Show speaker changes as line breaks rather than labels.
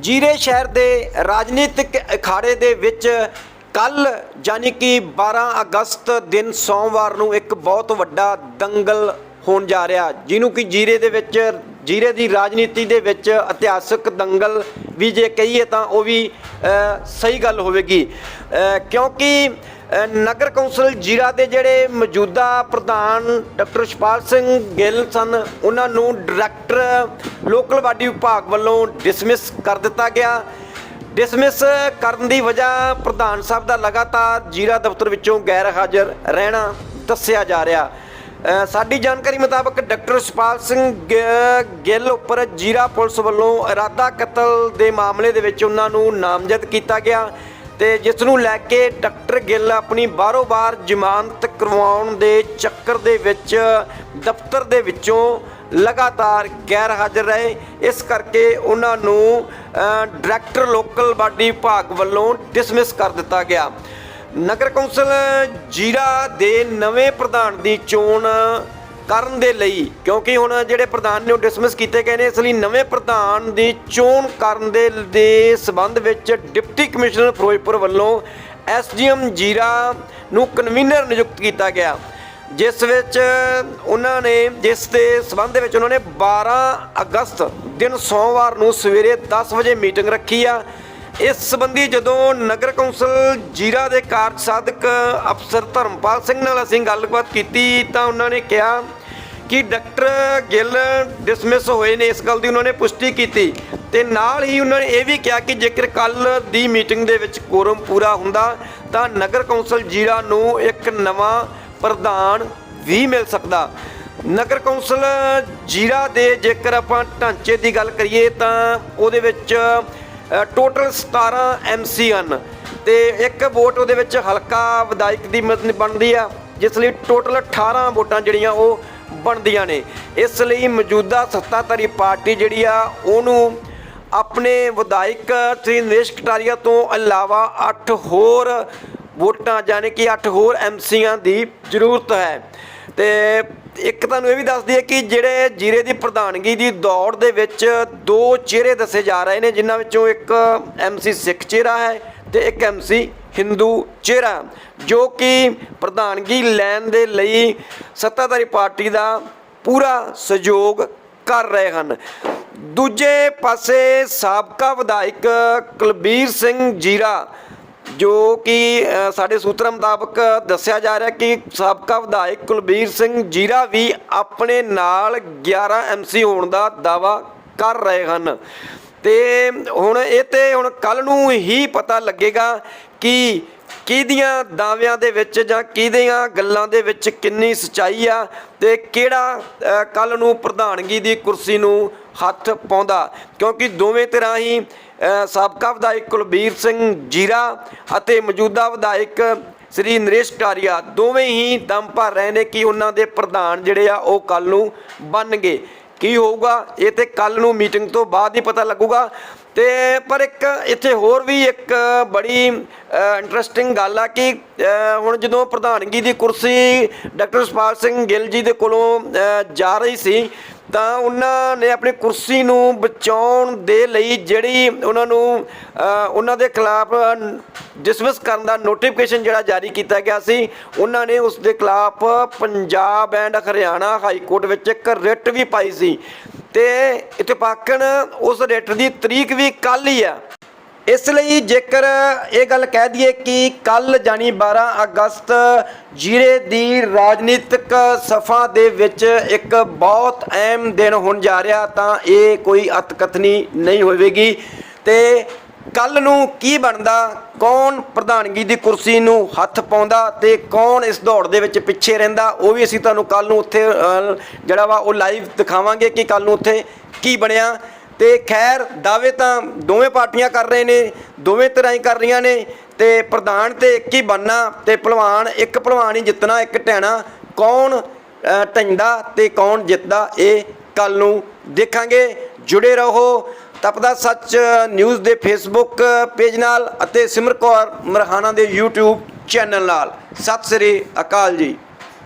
ਜੀਰੇ ਸ਼ਹਿਰ ਦੇ ਰਾਜਨੀਤਿਕ ਅਖਾੜੇ ਦੇ ਵਿੱਚ ਕੱਲ ਯਾਨੀ ਕਿ 12 ਅਗਸਤ ਦਿਨ ਸੋਮਵਾਰ ਨੂੰ ਇੱਕ ਬਹੁਤ ਵੱਡਾ ਦੰਗਲ ਹੋਣ ਜਾ ਰਿਹਾ, ਜਿਹਨੂੰ ਕਿ ਜੀਰੇ ਦੇ ਵਿੱਚ, ਜੀਰੇ ਦੀ ਰਾਜਨੀਤੀ ਦੇ ਵਿੱਚ ਇਤਿਹਾਸਕ ਦੰਗਲ ਵੀ ਜੇ ਕਹੀਏ ਤਾਂ ਉਹ ਵੀ ਸਹੀ ਗੱਲ ਹੋਵੇਗੀ। ਕਿਉਂਕਿ ਨਗਰ ਕੌਂਸਲ ਜੀਰਾ ਦੇ ਜਿਹੜੇ ਮੌਜੂਦਾ ਪ੍ਰਧਾਨ ਡਾਕਟਰ ਸ਼ਪਾਲ ਸਿੰਘ ਗਿੱਲ ਸਨ, ਉਹਨਾਂ ਨੂੰ ਡਾਇਰੈਕਟਰ ਲੋਕਲ ਬਾਡੀ ਵਿਭਾਗ ਵੱਲੋਂ ਡਿਸਮਿਸ ਕਰ ਦਿੱਤਾ ਗਿਆ। ਡਿਸਮਿਸ ਕਰਨ ਦੀ ਵਜ੍ਹਾ ਪ੍ਰਧਾਨ ਸਾਹਿਬ ਦਾ ਲਗਾਤਾਰ ਜੀਰਾ ਦਫ਼ਤਰ ਵਿੱਚੋਂ ਗੈਰ ਹਾਜ਼ਰ ਰਹਿਣਾ ਦੱਸਿਆ ਜਾ ਰਿਹਾ। ਸਾਡੀ ਜਾਣਕਾਰੀ ਮੁਤਾਬਕ ਡਾਕਟਰ ਸ਼ਪਾਲ ਸਿੰਘ ਗਿੱਲ ਉੱਪਰ ਜੀਰਾ ਪੁਲਿਸ ਵੱਲੋਂ ਇਰਾਦਾ ਕਤਲ ਦੇ ਮਾਮਲੇ ਦੇ ਵਿੱਚ ਉਹਨਾਂ ਨੂੰ ਨਾਮਜ਼ਦ ਕੀਤਾ ਗਿਆ ਤੇ ਜਿਸ ਨੂੰ ਲੈ ਕੇ ਡਾਕਟਰ ਗਿੱਲ ਆਪਣੀ ਬਾਰੋ ਬਾਰ ਜ਼ਮਾਨਤ ਕਰਵਾਉਣ ਦੇ ਚੱਕਰ ਦੇ ਵਿੱਚ ਦਫ਼ਤਰ ਦੇ ਵਿੱਚੋਂ ਲਗਾਤਾਰ ਗੈਰ ਹਾਜ਼ਰ ਰਹੇ। ਇਸ ਕਰਕੇ ਉਹਨਾਂ ਨੂੰ ਡਾਇਰੈਕਟਰ ਲੋਕਲ ਬਾਡੀ ਵਿਭਾਗ ਵੱਲੋਂ ਡਿਸਮਿਸ ਕਰ ਦਿੱਤਾ ਗਿਆ। ਨਗਰ ਕੌਂਸਲ ਜੀਰਾ ਦੇ ਨਵੇਂ ਪ੍ਰਧਾਨ ਦੀ ਚੋਣ ਕਰਨ ਦੇ ਲਈ, ਕਿਉਂਕਿ ਹੁਣ ਜਿਹੜੇ ਪ੍ਰਧਾਨ ਨੇ ਉਹ ਡਿਸਮਿਸ ਕੀਤੇ ਗਏ ਨੇ, ਇਸ ਲਈ ਨਵੇਂ ਪ੍ਰਧਾਨ ਦੀ ਚੋਣ ਕਰਨ ਦੇ ਦੇ ਸਬੰਧ ਵਿੱਚ ਡਿਪਟੀ ਕਮਿਸ਼ਨਰ ਫਿਰੋਜ਼ਪੁਰ ਵੱਲੋਂ ਐਸਡੀਐਮ ਜੀਰਾ ਨੂੰ ਕਨਵੀਨਰ ਨਿਯੁਕਤ ਕੀਤਾ ਗਿਆ। ਜਿਸ ਵਿੱਚ ਉਹਨਾਂ ਨੇ, ਜਿਸ ਦੇ ਸਬੰਧ ਦੇ ਵਿੱਚ ਉਹਨਾਂ ਨੇ 12 ਅਗਸਤ ਦਿਨ ਸੋਮਵਾਰ ਨੂੰ ਸਵੇਰੇ 10 ਵਜੇ ਮੀਟਿੰਗ ਰੱਖੀ ਆ। ਇਸ ਸੰਬੰਧੀ ਜਦੋਂ ਨਗਰ ਕੌਂਸਲ ਜੀਰਾ ਦੇ ਕਾਰਜ ਸਾਧਕ ਅਫਸਰ ਧਰਮਪਾਲ ਸਿੰਘ ਨਾਲ ਅਸੀਂ ਗੱਲਬਾਤ ਕੀਤੀ ਤਾਂ ਉਹਨਾਂ ਨੇ ਕਿਹਾ ਕਿ ਡਾਕਟਰ ਗਿੱਲ ਡਿਸਮਿਸ ਹੋਏ ਨੇ। ਇਸ ਗੱਲ ਦੀ ਉਹਨਾਂ ਨੇ ਪੁਸ਼ਟੀ ਕੀਤੀ ਤੇ ਨਾਲ ਹੀ ਉਹਨਾਂ ਨੇ ਇਹ ਵੀ ਕਿਹਾ ਕਿ ਜੇਕਰ ਕੱਲ ਦੀ ਮੀਟਿੰਗ ਦੇ ਵਿੱਚ ਕੋਰਮ ਪੂਰਾ ਹੁੰਦਾ ਤਾਂ ਨਗਰ ਕੌਂਸਲ ਜੀਰਾ ਨੂੰ ਇੱਕ ਨਵਾਂ ਪ੍ਰਧਾਨ ਵੀ ਮਿਲ ਸਕਦਾ। ਨਗਰ ਕੌਂਸਲ ਜੀਰਾ ਦੇ ਜੇਕਰ ਆਪਾਂ ਢਾਂਚੇ ਦੀ ਗੱਲ ਕਰੀਏ ਤਾਂ ਉਹਦੇ ਵਿੱਚ ਟੋਟਲ 17 ਐਮਸੀ ਹਨ ਤੇ ਇੱਕ ਵੋਟ ਉਹਦੇ ਵਿੱਚ ਹਲਕਾ ਵਿਧਾਇਕ ਦੀ ਮਤ ਬਣਦੀ ਆ, ਜਿਸ ਲਈ ਟੋਟਲ 18 ਵੋਟਾਂ ਜਿਹੜੀਆਂ ਉਹ ਬਣਦੀਆਂ ਨੇ। ਇਸ ਲਈ ਮੌਜੂਦਾ ਸੱਤਾਧਾਰੀ ਪਾਰਟੀ ਜਿਹੜੀ ਆ, ਉਹਨੂੰ ਆਪਣੇ ਵਿਧਾਇਕ ਸ੍ਰੀ ਨਰੇਸ਼ ਕਟਾਰੀਆ ਤੋਂ ਇਲਾਵਾ 8 ਹੋਰ ਵੋਟਾਂ ਯਾਨੀ ਕਿ 8 ਹੋਰ ਐਮਸੀਆਂ ਦੀ ਜ਼ਰੂਰਤ ਹੈ। ਤੇ ਇੱਕ ਤੁਹਾਨੂੰ ਇਹ ਵੀ ਦੱਸ ਦਈਏ ਕਿ ਜਿਹੜੇ ਜੀਰੇ ਦੀ ਪ੍ਰਧਾਨਗੀ ਦੀ ਦੌੜ ਦੇ ਵਿੱਚ ਦੋ ਚਿਹਰੇ ਦੱਸੇ ਜਾ ਰਹੇ ਨੇ, ਜਿਨ੍ਹਾਂ ਵਿੱਚੋਂ ਇੱਕ ਐਮਸੀ ਸਿੱਖ ਚਿਹਰਾ ਹੈ ਤੇ ਇੱਕ ਐਮਸੀ ਹਿੰਦੂ ਚਿਹਰਾ, ਜੋ ਕਿ ਪ੍ਰਧਾਨਗੀ ਲੈਣ ਦੇ ਲਈ ਸੱਤਾਧਾਰੀ ਪਾਰਟੀ ਦਾ ਪੂਰਾ ਸਹਿਯੋਗ ਕਰ ਰਹੇ ਹਨ। ਦੂਜੇ ਪਾਸੇ ਸਾਬਕਾ ਵਿਧਾਇਕ ਕੁਲਬੀਰ ਸਿੰਘ ਜੀਰਾ ਜੋ ਕਿ ਸਾਡੇ ਸੂਤਰਾਂ ਮੁਤਾਬਕ ਦੱਸਿਆ ਜਾ ਰਿਹਾ ਕਿ ਸਾਬਕਾ ਵਿਧਾਇਕ ਕੁਲਬੀਰ ਸਿੰਘ ਜੀਰਾ ਵੀ ਆਪਣੇ ਨਾਲ 11 ਐਮਸੀ ਹੋਣ ਦਾ ਦਾਵਾ ਕਰ ਰਹੇ ਹਨ। ਤੇ ਹੁਣ ਇਹ ਤੇ ਹੁਣ ਕੱਲ ਨੂੰ ਹੀ ਪਤਾ ਲੱਗੇਗਾ ਕਿ ਕਿਹਦੀਆਂ ਦਾਅਵਿਆਂ ਦੇ ਵਿੱਚ ਜਾਂ ਕਿਹਦੀਆਂ ਗੱਲਾਂ ਦੇ ਵਿੱਚ ਕਿੰਨੀ ਸਚਾਈ ਆ ਤੇ ਕਿਹੜਾ ਕੱਲ ਨੂੰ ਪ੍ਰਧਾਨਗੀ ਦੀ ਕੁਰਸੀ ਨੂੰ ਹੱਥ ਪਾਉਂਦਾ। ਕਿਉਂਕਿ ਦੋਵੇਂ ਤਰ੍ਹਾਂ ਹੀ ਸਾਬਕਾ ਵਿਧਾਇਕ ਕੁਲਬੀਰ ਸਿੰਘ ਜੀਰਾ ਅਤੇ ਮੌਜੂਦਾ ਵਿਧਾਇਕ ਸ੍ਰੀ ਨਰੇਸ਼ ਕਾਰੀਆ ਦੋਵੇਂ ਹੀ ਦਮ ਭਰ ਰਹੇ ਨੇ ਕਿ ਉਹਨਾਂ ਦੇ ਪ੍ਰਧਾਨ ਜਿਹੜੇ ਆ ਉਹ ਕੱਲ ਨੂੰ ਬਣਨਗੇ। ਕੀ ਹੋਊਗਾ? ਇਹ ਤੇ ਕੱਲ ਨੂੰ ਮੀਟਿੰਗ ਤੋਂ ਬਾਅਦ ਹੀ ਪਤਾ ਲੱਗੂਗਾ। ਤੇ ਪਰ ਇੱਕ ਇੱਥੇ ਹੋਰ ਵੀ ਇੱਕ ਬੜੀ ਇੰਟਰਸਟਿੰਗ ਗੱਲ ਆ ਕਿ ਹੁਣ ਜਦੋਂ ਪ੍ਰਧਾਨਗੀ ਦੀ ਕੁਰਸੀ ਡਾਕਟਰ ਸੁਪਾਲ ਸਿੰਘ ਗਿੱਲ ਜੀ ਦੇ ਕੋਲੋਂ ਜਾ ਰਹੀ ਸੀ, ਤਾਂ ਉਹਨਾਂ ਨੇ ਆਪਣੀ ਕੁਰਸੀ ਨੂੰ ਬਚਾਉਣ ਦੇ ਲਈ ਜਿਹੜੀ ਉਹਨਾਂ ਨੂੰ ਉਹਨਾਂ ਦੇ ਖਿਲਾਫ ਡਿਸਮਿਸ ਕਰਨ ਦਾ ਨੋਟੀਫਿਕੇਸ਼ਨ ਜਿਹੜਾ ਜਾਰੀ ਕੀਤਾ ਗਿਆ ਸੀ, ਉਹਨਾਂ ਨੇ ਉਸ ਦੇ ਖਿਲਾਫ Punjab and Haryana high court ਵਿੱਚ ਇੱਕ ਰਿਟ ਵੀ ਪਾਈ ਸੀ। ਤੇ ਇਤਫਾਕਨ ਉਸ ਰਿਟ ਦੀ ਤਰੀਕ ਵੀ ਕੱਲ ਹੀ ਆ। ਇਸ ਲਈ ਜੇਕਰ ਇਹ ਗੱਲ ਕਹਿ ਦਈਏ ਕਿ ਕੱਲ ਜਾਨੀ 12 ਅਗਸਤ ਜੀਰੇ ਦੀ ਰਾਜਨੀਤਿਕ ਸਫਾ ਦੇ ਵਿੱਚ ਇੱਕ ਬਹੁਤ ਅਹਿਮ ਦਿਨ ਹੋਣ ਜਾ ਰਿਹਾ ਤਾਂ ਇਹ ਕੋਈ ਅਤਕਥਨੀ ਨਹੀਂ ਹੋਵੇਗੀ। ਤੇ ਕੱਲ ਨੂੰ ਕੀ ਬਣਦਾ? ਕੌਣ ਪ੍ਰਧਾਨਗੀ ਦੀ ਕੁਰਸੀ ਨੂੰ ਹੱਥ ਪਾਉਂਦਾ ਤੇ ਕੌਣ ਇਸ ਦੌੜ ਦੇ ਵਿੱਚ ਪਿੱਛੇ ਰਹਿੰਦਾ? ਉਹ ਵੀ ਅਸੀਂ ਤੁਹਾਨੂੰ ਕੱਲ ਨੂੰ ਉੱਥੇ ਜਿਹੜਾ ਵਾ ਉਹ ਲਾਈਵ ਦਿਖਾਵਾਂਗੇ ਕਿ ਕੱਲ ਨੂੰ ਉੱਥੇ ਕੀ ਬਣਿਆ। ਤੇ ਖੈਰ ਦਾਅਵੇ ਤਾਂ ਦੋਵੇਂ ਪਾਰਟੀਆਂ ਕਰ ਰਹੇ ਨੇ ਦੋਵੇਂ ਤਰ੍ਹਾਂ ਹੀ ਕਰ ਰਹੀਆਂ ਨੇ ਤੇ ਪ੍ਰਧਾਨ ਤੇ ਇੱਕ ਹੀ ਬਣਨਾ ਤੇ ਭਲਵਾਨ ਇੱਕ ਭਲਵਾਨ ਹੀ ਜਿੱਤਣਾ ਇੱਕ ਟਹਿਣਾ ਕੌਣ ਅ, ਢਹਿੰਦਾ ਤੇ ਕੌਣ ਜਿੱਤਦਾ ਇਹ ਕੱਲ ਨੂੰ ਦੇਖਾਂਗੇ। ਜੁੜੇ ਰਹੋ ਤਪਦਾ ਸੱਚ ਨਿਊਜ਼ ਦੇ ਫੇਸਬੁੱਕ ਪੇਜ ਨਾਲ ਅਤੇ ਸਿਮਰ ਕੌਰ ਮਰਹਾਨਾ ਦੇ YouTube ਚੈਨਲ ਨਾਲ। ਸਤਿ ਸ੍ਰੀ ਅਕਾਲ ਜੀ।